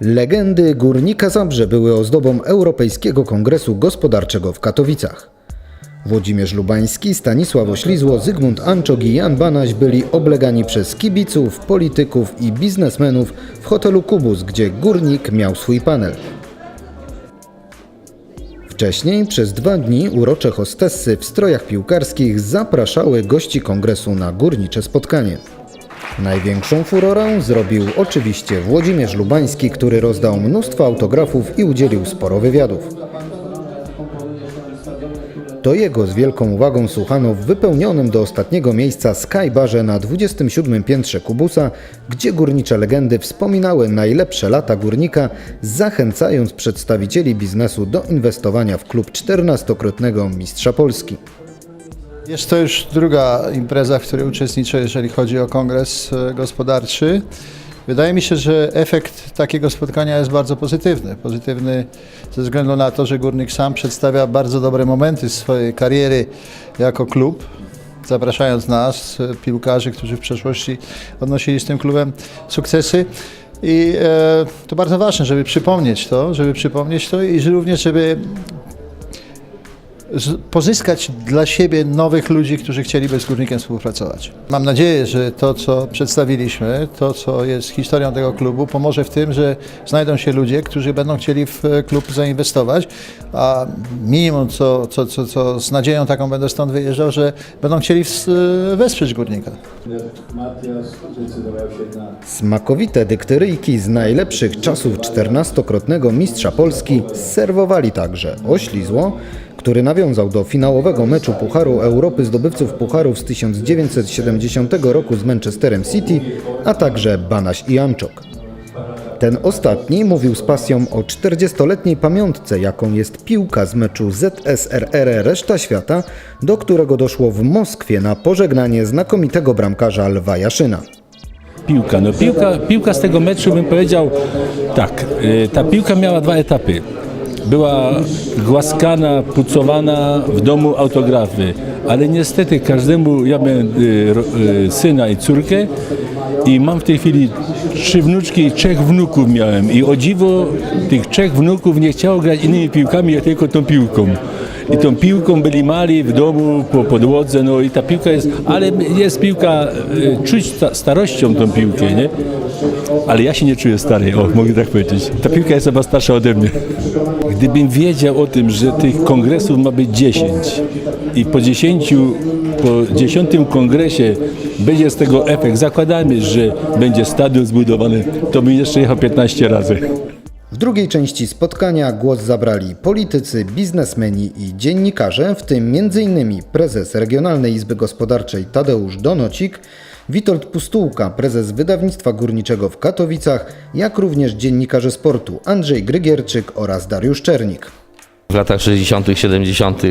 Legendy Górnika Zabrze były ozdobą Europejskiego Kongresu Gospodarczego w Katowicach. Włodzimierz Lubański, Stanisław Oślizło, Zygmunt Anczok i Jan Banaś byli oblegani przez kibiców, polityków i biznesmenów w hotelu Kubus, gdzie Górnik miał swój panel. Wcześniej przez dwa dni urocze hostessy w strojach piłkarskich zapraszały gości kongresu na górnicze spotkanie. Największą furorę zrobił oczywiście Włodzimierz Lubański, który rozdał mnóstwo autografów i udzielił sporo wywiadów. To jego z wielką uwagą słuchano w wypełnionym do ostatniego miejsca Skybarze na 27 piętrze Kubusa, gdzie górnicze legendy wspominały najlepsze lata górnika, zachęcając przedstawicieli biznesu do inwestowania w klub 14-krotnego mistrza Polski. Jest to już druga impreza, w której uczestniczę, jeżeli chodzi o kongres e, gospodarczy. Wydaje mi się, że efekt takiego spotkania jest bardzo pozytywny. Pozytywny ze względu na to, że Górnik sam przedstawia bardzo dobre momenty swojej kariery jako klub, zapraszając nas, e, piłkarzy, którzy w przeszłości odnosili z tym klubem sukcesy. I e, to bardzo ważne, żeby przypomnieć to, żeby przypomnieć to i również, żeby pozyskać dla siebie nowych ludzi, którzy chcieliby z Górnikiem współpracować. Mam nadzieję, że to, co przedstawiliśmy, to, co jest historią tego klubu, pomoże w tym, że znajdą się ludzie, którzy będą chcieli w e, klub zainwestować, a minimum, co, co, co, co z nadzieją taką będę stąd wyjeżdżał, że będą chcieli e, wesprzeć Górnika. Smakowite dykteryjki z najlepszych czasów 14-krotnego mistrza Polski serwowali także Oślizło, który nawiązał do finałowego meczu Pucharu Europy zdobywców Pucharów z 1970 roku z Manchesterem City, a także Banaś i Anczok. Ten ostatni mówił z pasją o 40-letniej pamiątce, jaką jest piłka z meczu ZSRR Reszta Świata, do którego doszło w Moskwie na pożegnanie znakomitego bramkarza Lwa Jaszyna. Piłka. No piłka, piłka z tego meczu bym powiedział tak, y, ta piłka miała dwa etapy. Była głaskana, pucowana w domu autografy, ale niestety każdemu, ja miałem y, y, syna i córkę i mam w tej chwili trzy wnuczki i trzech wnuków miałem i o dziwo tych trzech wnuków nie chciało grać innymi piłkami, jak tylko tą piłką. I tą piłką byli mali w domu, po podłodze, no i ta piłka jest, ale jest piłka, y, czuć sta, starością tą piłkę, nie? Ale ja się nie czuję stary, o, mogę tak powiedzieć. Ta piłka jest chyba starsza ode mnie. Gdybym wiedział o tym, że tych kongresów ma być 10 i po 10, po 10 kongresie będzie z tego efekt, zakładamy, że będzie stadion zbudowany, to bym jeszcze jechał 15 razy. Drugiej części spotkania głos zabrali politycy, biznesmeni i dziennikarze, w tym m.in. prezes Regionalnej Izby Gospodarczej Tadeusz Donocik, Witold Pustułka, prezes Wydawnictwa Górniczego w Katowicach, jak również dziennikarze sportu Andrzej Grygierczyk oraz Dariusz Czernik. W latach 60., 70.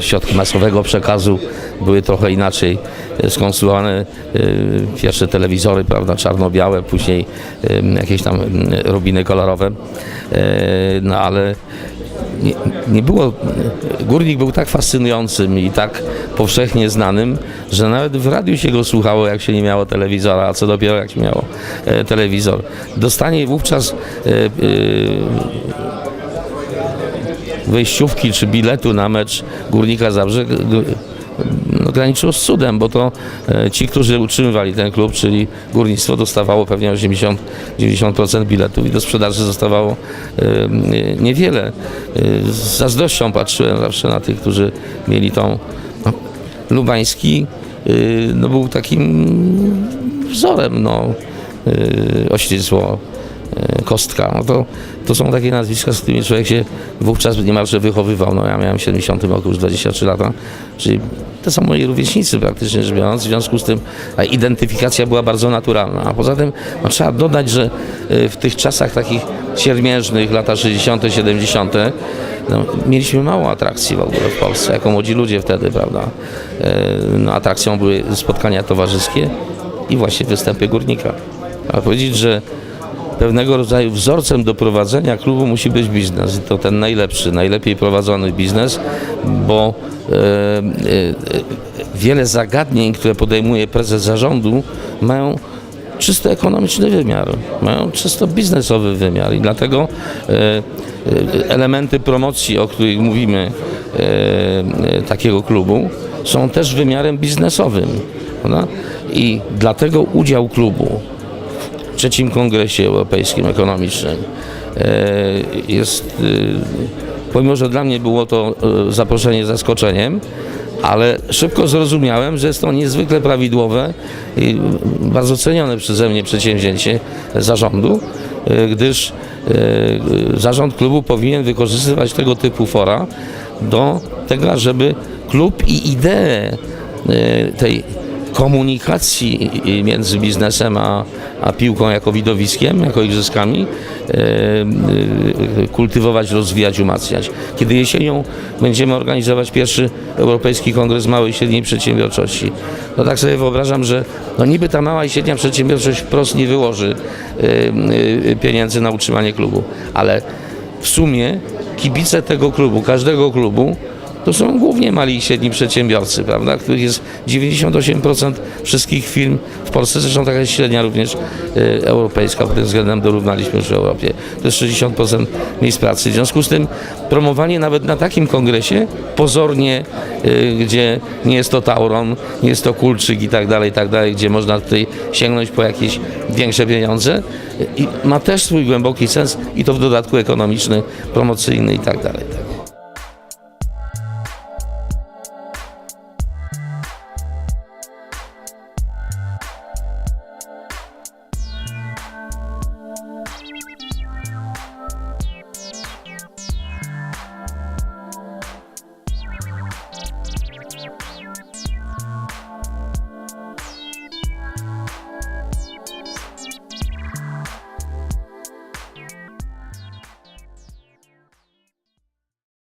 środki masowego przekazu były trochę inaczej e, skonstruowane. E, Pierwsze telewizory, prawda, czarno-białe, później jakieś tam rubiny kolorowe. E, No ale nie, nie było, górnik był tak fascynującym i tak powszechnie znanym, że nawet w radiu się go słuchało, jak się nie miało telewizora, a co dopiero jak się miało telewizor. Dostanie wówczas wejściówki czy biletu na mecz Górnika Zabrze no, graniczyło z cudem, bo to e, ci, którzy utrzymywali ten klub, czyli górnictwo dostawało pewnie 80, 90% biletów i do sprzedaży zostawało e, nie- niewiele. E, Z zazdrością patrzyłem zawsze na tych, którzy mieli tą no, Lubański no, był takim wzorem, no, oślizło, Kostka. No to, to są takie nazwiska, z którymi człowiek się wówczas niemalże wychowywał. No ja miałem w 70 roku już 23 lata, czyli to są moi rówieśnicy praktycznie rzecz biorąc. W związku z tym identyfikacja była bardzo naturalna. A poza tym no, trzeba dodać, że e, w tych czasach takich siermiężnych, lata 60., 70., no, mieliśmy mało atrakcji w ogóle w Polsce, jako młodzi ludzie wtedy, prawda. E, No, atrakcją były spotkania towarzyskie i właśnie występy górnika. A powiedzieć, że pewnego rodzaju wzorcem do prowadzenia klubu musi być biznes. I to ten najlepszy, najlepiej prowadzony biznes, bo e, e, e, wiele zagadnień, które podejmuje prezes zarządu, mają czysto ekonomiczny wymiar, mają czysto biznesowy wymiar i dlatego e, e, elementy promocji, o których mówimy, takiego klubu są też wymiarem biznesowym. Prawda? I dlatego udział klubu trzecim kongresie europejskim ekonomicznym. E, jest, e, pomimo że dla mnie było to e, zaproszenie zaskoczeniem, ale szybko zrozumiałem, że jest to niezwykle prawidłowe i bardzo cenione przeze mnie przedsięwzięcie zarządu, gdyż zarząd klubu powinien wykorzystywać tego typu fora do tego, żeby klub i idee e, tej komunikacji między biznesem a, a piłką jako widowiskiem, jako igrzyskami e, e, kultywować, rozwijać, umacniać. Kiedy jesienią będziemy organizować pierwszy Europejski Kongres Małej i Średniej Przedsiębiorczości, no tak sobie wyobrażam, że no niby ta mała i średnia przedsiębiorczość wprost nie wyłoży e, pieniędzy na utrzymanie klubu, ale w sumie kibice tego klubu, każdego klubu, to są głównie mali i średni przedsiębiorcy, prawda, których jest 98% wszystkich firm w Polsce, zresztą taka jest średnia również e, europejska, pod tym względem dorównaliśmy już w Europie. To jest 60% miejsc pracy. W związku z tym promowanie nawet na takim kongresie, pozornie, e, gdzie nie jest to Tauron, nie jest to Kulczyk i tak dalej, i tak dalej, gdzie można tutaj sięgnąć po jakieś większe pieniądze, i ma też swój głęboki sens i to w dodatku ekonomiczny, promocyjny i tak dalej.